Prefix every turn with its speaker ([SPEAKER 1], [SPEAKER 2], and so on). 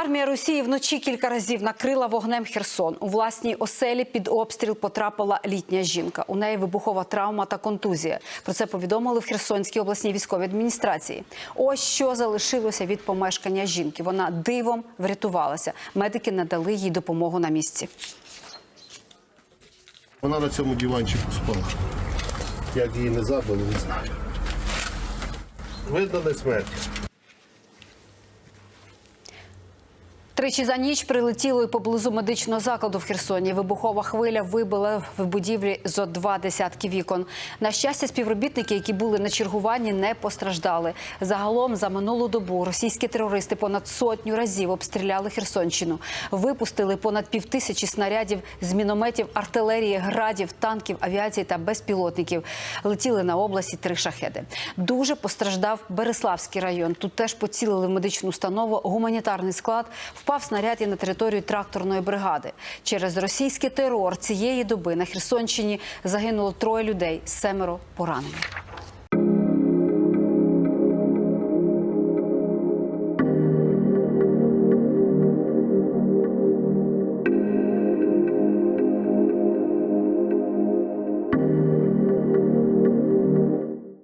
[SPEAKER 1] Армія Росії вночі кілька разів накрила вогнем Херсон. У власній оселі під обстріл потрапила літня жінка. У неї вибухова травма та контузія. Про це повідомили в Херсонській обласній військовій адміністрації. Ось що залишилося від помешкання жінки. Вона дивом врятувалася. Медики надали їй допомогу на місці.
[SPEAKER 2] Вона на цьому диванчику спала. Як її не забили, не знаю. Видали смерть.
[SPEAKER 1] Тричі за ніч прилетіло і поблизу медичного закладу в Херсоні. Вибухова хвиля вибила в будівлі зо два десятки вікон. На щастя, співробітники, які були на чергуванні, не постраждали. Загалом за минулу добу російські терористи понад сотню разів обстріляли Херсонщину. Випустили понад півтисячі снарядів з мінометів, артилерії, градів, танків, авіації та безпілотників. Летіли на області три шахеди. Дуже постраждав Береславський район. Тут теж поцілили в медичну установу, гуманітарний склад. Впав снаряд і на територію тракторної бригади. Через російський терор цієї доби на Херсонщині загинуло троє людей, семеро поранені.